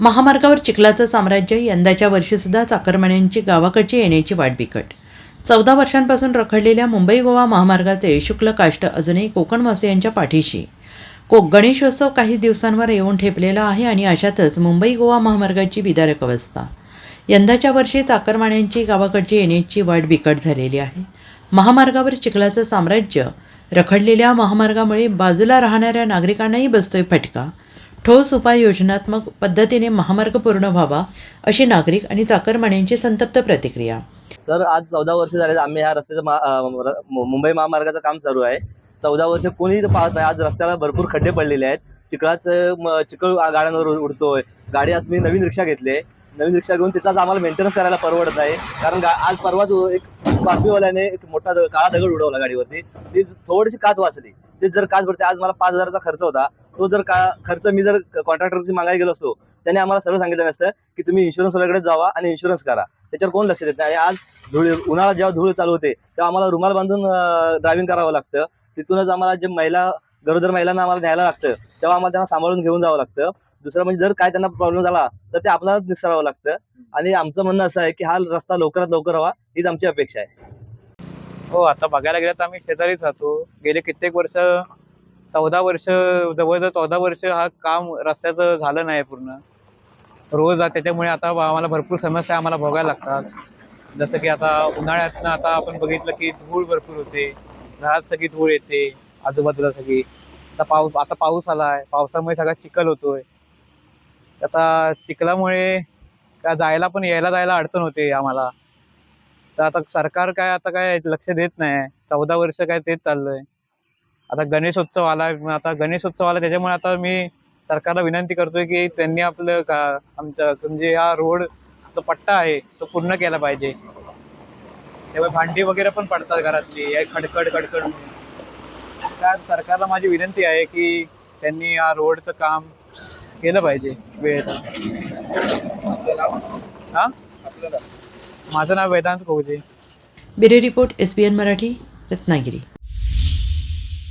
महामार्गावर चिखलाचं साम्राज्य यंदाच्या वर्षीसुद्धा चाकरमान्यांची गावाकडची येण्याची वाट बिकट. चौदा वर्षांपासून रखडलेल्या मुंबई गोवा महामार्गाचे शुक्ल काष्ट अजूनही कोकणवासियांच्या पाठीशी. को गणेशोत्सव काही दिवसांवर येऊन ठेपलेला आहे आणि अशातच मुंबई गोवा महामार्गाची विदारक अवस्था. यंदाच्या वर्षी चाकरमान्यांची गावाकडची येण्याची वाट बिकट झालेली आहे. महामार्गावर चिखलाचं साम्राज्य रखडलेल्या महामार्गामुळे बाजूला राहणाऱ्या नागरिकांनाही बसतोय फटका. ठोस उपाययोजनात्मक पद्धतीने महामार्ग पूर्ण व्हावा अशी नागरिक आणि चाकरमान्यांची संतप्त प्रतिक्रिया. सर आज चौदा वर्ष झाले आम्ही ह्या रस्त्याचं मा- र- मु- मुंबई महामार्गाचं काम चालू आहे. चौदा वर्ष कोणीच पाहत नाही. आज रस्त्याला भरपूर खड्डे पडलेले आहेत. चिखलाचं म- चिखल गाड्यांवर उडतोय. गाडी आज मी नवीन रिक्षा घेतली नवीन रिक्षा घेऊन तिचाच आम्हाला मेंटेनन्स करायला परवडत आहे कारण गा- आज परवाच एक स्कॉर्पिओवाल्याने एक मोठा काळा दगड उडवला गाडीवरती. ती थोडीशी काच वाचली. ते जर काच भरते आज मला पाच हजाराचा खर्च होता. तो जर का खर्च मी जर कॉन्ट्रॅक्टरची मागायला गेलो असतो त्याने आम्हाला सर्व सांगितलं नसतं की तुम्ही इन्शुरन्स वाल्याकडे जावा आणि इन्शुरन्स करा. त्याच्यावर कोण लक्ष देत नाही? आणि आज धुळ उन्हाळा जेव्हा धूळ चालू होते तेव्हा आम्हाला रुमाल बांधून ड्रायव्हिंग करावं लागतं. तिथूनच आम्हाला जे महिला गरोदर महिलांना आम्हाला न्यायला लागतं तेव्हा आम्हाला त्यांना सांभाळून घेऊन जावं लागतं. दुसरं म्हणजे जर काय त्यांना प्रॉब्लेम झाला तर ते आपल्यालाच निसरावं लागतं. आणि आमचं म्हणणं असं आहे की हा रस्ता लवकरात लवकर व्हावा हीच आमची अपेक्षा आहे. हो आता बघायला गेलं तर आम्ही शेजारीच राहतो. गेले कित्येक वर्ष चौदा वर्ष जवळजवळ चौदा वर्ष हा काम रस्त्याचं झालं नाही पूर्ण. रोज त्याच्यामुळे आता आम्हाला भरपूर समस्या आम्हाला भोगायला लागतात. जसं की आता उन्हाळ्यातनं आता आपण बघितलं की धूळ भरपूर होते. घरात सगळी धूळ येते आजूबाजूला सगळी. आता पाऊस आता पाऊस आला आहे पावसामुळे सगळा चिखल होतोय. आता चिखलामुळे काय जायला पण यायला जायला अडचण होते आम्हाला. तर आता सरकार काय आता काय लक्ष देत नाही. चौदा वर्ष काय तेच चाललंय. आता गणेशोत्सव आला आता गणेशोत्सव आला त्याच्यामुळे आता मी सरकारला विनंती करतोय की त्यांनी आपलं का आमच्या म्हणजे हा रोड जो पट्टा आहे तो पूर्ण केला पाहिजे. त्यामुळे भांडी वगैरे पण पडतात घरातली खडखड खडखड. त्या सरकारला माझी विनंती आहे की त्यांनी हा रोडचं काम केलं पाहिजे वेळेत. हा? माझं नाव Vedant Kogaje bureau report S B N Marathi Ratnagiri.